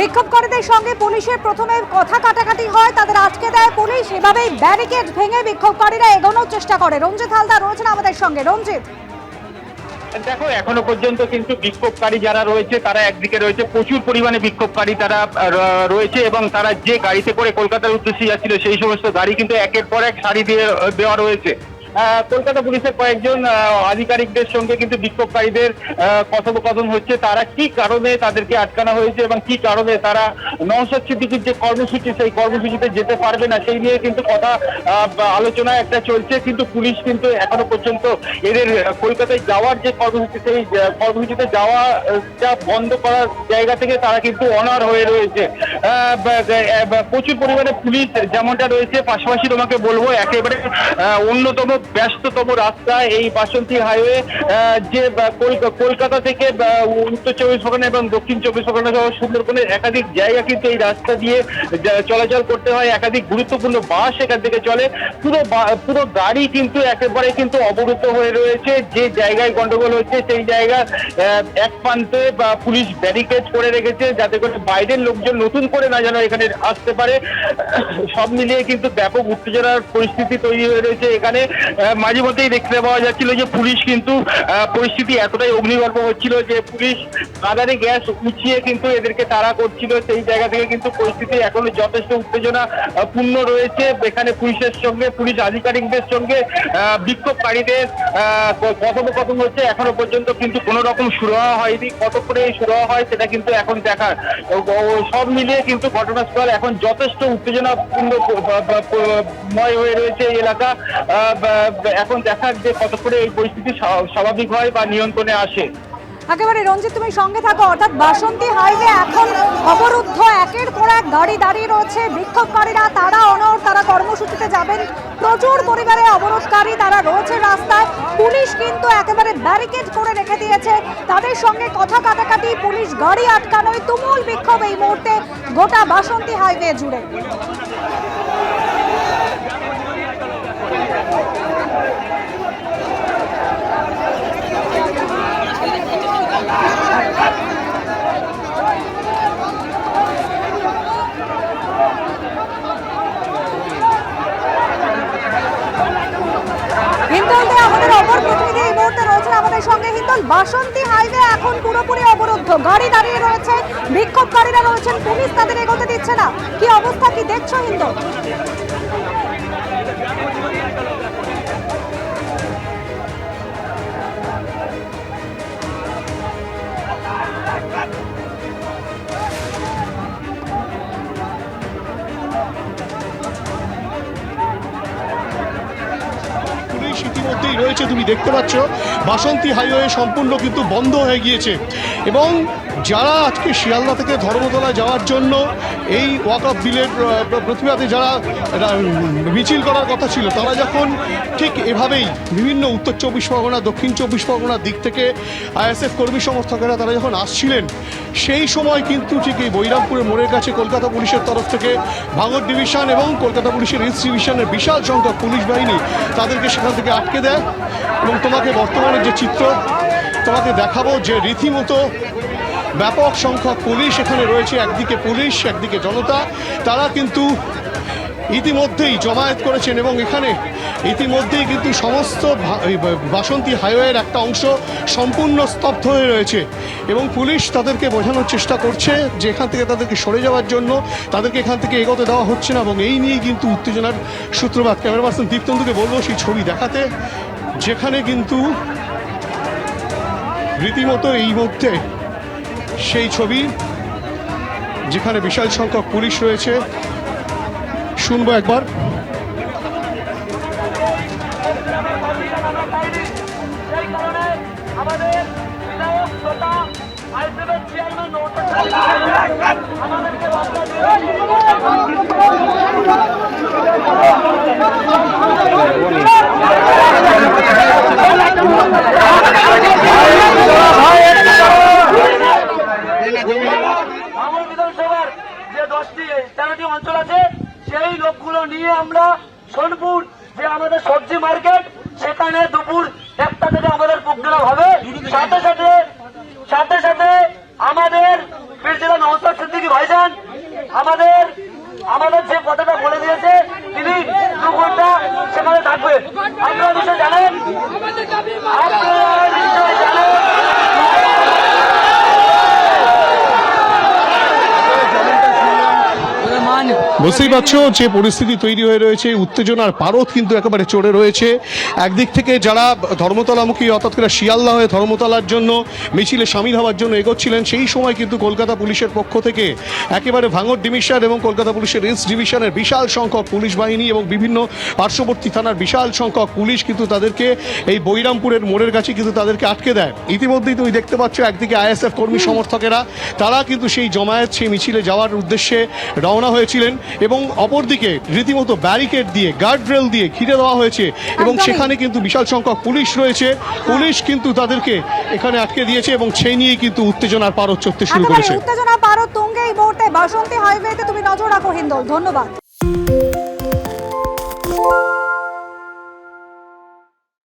বিক্ষোভকারীদের সঙ্গে পুলিশের প্রথমে কথা কাটাকাটি হয়, তাদের আটকে দেয় পুলিশ, এভাবেই ব্যারিকেড ভেঙে বিক্ষোভকারীরা এগোনোর চেষ্টা করে। রঞ্জিত হালদার রয়েছেন আমাদের সঙ্গে। রঞ্জিত। দেখো, এখনও পর্যন্ত কিন্তু বিক্ষোভকারী যারা রয়েছে, তারা একদিকে রয়েছে। প্রচুর পরিমাণে বিক্ষোভকারী তারা রয়েছে এবং তারা যে গাড়িতে করে কলকাতার উদ্দেশ্যে যাচ্ছিল, সেই সমস্ত গাড়ি কিন্তু একের পর এক সারি দিয়ে দেওয়া রয়েছে। কলকাতা পুলিশের কয়েকজন আধিকারিকদের সঙ্গে কিন্তু বিক্ষোভকারীদের কথোপকথন হচ্ছে। তারা কি কারণে তাদেরকে আটকানো হয়েছে এবং কি কারণে তারা নওশাদ যে কর্মসূচি, সেই কর্মসূচিতে যেতে পারবে না, সেই নিয়ে কিন্তু কথা আলোচনা একটা চলছে। কিন্তু পুলিশ কিন্তু এখনও পর্যন্ত এদের কলকাতায় যাওয়ার যে কর্মসূচি, সেই কর্মসূচিতে যাওয়া, যা বন্ধ করার জায়গা থেকে তারা কিন্তু অনার হয়ে রয়েছে। প্রচুর পরিমাণে পুলিশ যেমনটা রয়েছে, পাশাপাশি তোমাকে বলব, একেবারে অন্যতম ব্যস্ততম রাস্তা এই বাসন্তী হাইওয়ে যে কলকা- কলকাতা থেকে উত্তর চব্বিশ পরগনা এবং দক্ষিণ চব্বিশ পরগনা সহ সুন্দরবনের একাধিক জায়গা কিন্তু এই রাস্তা দিয়ে চলাচল করতে হয়। একাধিক গুরুত্বপূর্ণ বাস এখান থেকে চলে। পুরো পুরো গাড়ি কিন্তু একেবারে কিন্তু অবরুদ্ধ হয়ে রয়েছে। যে জায়গায় গন্ডগোল হচ্ছে, সেই জায়গা এক প্রান্তে পুলিশ ব্যারিকেড করে রেখেছে যাতে করে বাইরের লোকজন নতুন করে না যেন এখানে আসতে পারে। সব মিলিয়ে কিন্তু ব্যাপক উত্তেজনার পরিস্থিতি তৈরি হয়ে রয়েছে এখানে। মাঝে মধ্যেই দেখতে পাওয়া যাচ্ছিল যে পুলিশ কিন্তু পরিস্থিতি এতটাই অগ্নিগর্ভ হচ্ছিল যে পুলিশ কাদারে গ্যাস উঁচিয়ে কিন্তু এদেরকে তাড়া করছিল। সেই জায়গা থেকে কিন্তু পরিস্থিতি এখনও যথেষ্ট উত্তেজনা পূর্ণ রয়েছে। এখানে পুলিশের সঙ্গে, পুলিশ আধিকারিকদের সঙ্গে বিক্ষোভকারীদের কথোপকথন হচ্ছে। এখনও পর্যন্ত কিন্তু কোনো রকম সুরাহা হয়নি। কতক্ষণে সুরাহা হয় সেটা কিন্তু এখন দেখার সব মিলিয়ে কিন্তু ঘটনাস্থল এখন যথেষ্ট উত্তেজনাপূর্ণ ময় হয়ে রয়েছে এলাকা। এখন দেখার যে কত করে এই পরিস্থিতি স্বা- স্বাভাবিক হয় বা নিয়ন্ত্রণে আসে। একেবারে রঞ্জিত, তুমি সঙ্গে থাকো। অর্থাৎ বাসন্তী হাইওয়ে এখন অবরুদ্ধ। একের পর এক গাড়ি দাঁড়িয়ে রয়েছে বিক্ষোভকারীরা। তারা অনর তারা কর্মসূচিতে যাবেন। প্রচুর পরিমাণে অবরোধকারী তারা রয়েছে রাস্তায়। পুলিশ কিন্তু একেবারে ব্যারিকেড করে রেখে দিয়েছে। তাদের সঙ্গে কথা কাটাকাটি, পুলিশ গাড়ি আটকানোয় তুমুল বিক্ষোভ এই মুহূর্তে গোটা বাসন্তী হাইওয়ে জুড়ে। হিন্দলতে আমাদের অপর এই মুহূর্তে রয়েছেন আমাদের সঙ্গে হিন্দল। বাসন্তী হাইওয়ে এখন পুরোপুরি অবরুদ্ধ। গাড়ি দাঁড়িয়ে রয়েছে, বিক্ষোভকারীরা রয়েছেন, পুলিশ তাদের এগোতে দিচ্ছে না। কি অবস্থা, কি দেখছ হিন্দল? ইতিমধ্যেই রয়েছে তুমি দেখতে পাচ্ছ। বাসন্তী হাইওয়ে সম্পূর্ণ কিন্তু বন্ধ হয়ে গিয়েছে। এবং যারা আজকে শিয়ালদা থেকে ধর্মতলা যাওয়ার জন্য এই ওয়াক অফ বিলের প্রতিবাদে যারা মিছিল করার কথা ছিল, তারা যখন ঠিক এভাবেই বিভিন্ন উত্তর চব্বিশ পরগনা, দক্ষিণ চব্বিশ পরগনার দিক থেকে আইএসএফ কর্মী সমর্থকেরা তারা যখন আসছিলেন, সেই সময় কিন্তু ঠিক এই বৈরামপুরের মোড়ের কাছে কলকাতা পুলিশের তরফ থেকে ভাঙর ডিভিশন এবং কলকাতা পুলিশের ইস্ট ডিভিশনের বিশাল সংখ্যক পুলিশ বাহিনী তাদেরকে সেখান থেকে আটকে দেয়। এবং তোমাকে বর্তমানে যে চিত্র, তোমাকে দেখাবো যে রীতিমতো ব্যাপক সংখ্যক পুলিশ এখানে রয়েছে, একদিকে পুলিশ, একদিকে জনতা। তারা কিন্তু ইতিমধ্যেই জমায়েত করেছেন এবং এখানে ইতিমধ্যেই কিন্তু সমস্ত বাসন্তী হাইওয়ের একটা অংশ সম্পূর্ণ স্তব্ধ হয়ে রয়েছে এবং পুলিশ তাদেরকে বোঝানোর চেষ্টা করছে যে এখান থেকে তাদেরকে সরে যাওয়ার জন্য তাদেরকে এখান থেকে এগোতে দেওয়া হচ্ছে না এবং এই নিয়েই কিন্তু উত্তেজনার সূত্রপাত। ক্যামেরা পার্সন দীপ্তন্দুকে বলব, সেই ছবি দেখাতে, যেখানে কিন্তু রীতিমতো এই মুহূর্তে সেই ছবি যেখানে বিশাল সংখ্যক পুলিশ রয়েছে। শুনব একবার। সেই লোকগুলো নিয়ে আমরা সোনপুর যে আমাদের সবজি মার্কেট, সেখানে দুপুর একটা থেকে আমাদের প্রোগ্রাম হবে। সাথে সাথে সাথে সাথে আমাদের বুঝতেই পারছ যে পরিস্থিতি তৈরি হয়ে রয়েছে, উত্তেজনার পারদ কিন্তু একেবারে চড়ে রয়েছে। একদিক থেকে যারা ধর্মতলামুখী, অর্থাৎ করে শিয়ালদা হয়ে ধর্মতলার জন্য, মিছিলে সামিল হওয়ার জন্য এগোচ্ছিলেন, সেই সময় কিন্তু কলকাতা পুলিশের পক্ষ থেকে একেবারে ভাঙড় ডিভিশন এবং কলকাতা পুলিশের ইস্ট ডিভিশনের বিশাল সংখ্যক পুলিশ বাহিনী এবং বিভিন্ন পার্শ্ববর্তী থানার বিশাল সংখ্যক পুলিশ কিন্তু তাদেরকে এই বৈরামপুরের মোড়ের কাছে কিন্তু তাদেরকে আটকে দেয়। ইতিমধ্যেই তুমি দেখতে পাচ্ছ, একদিকে আইএসএফ কর্মী সমর্থকেরা, তারা কিন্তু সেই জমায়েত, সেই মিছিলে যাওয়ার উদ্দেশ্যে রওনা হয়েছিলেন। এবং অপরদিকে রীতিমতো ব্যারিকেড দিয়ে গার্ড রেল দিয়ে ঘিরে দেওয়া হয়েছে এবং সেখানে কিন্তু বিশাল সংখ্যক পুলিশ রয়েছে। পুলিশ কিন্তু তাদেরকে এখানে আটকে দিয়েছে এবং সেই নিয়ে কিন্তু উত্তেজনার পারদ চড়তে শুরু করেছে। উত্তেজনা পারত তুঙ্গে এই মুহূর্তে বাসন্তী হাইওয়েতে তুমি নজর রাখো হিন্দল ধন্যবাদ।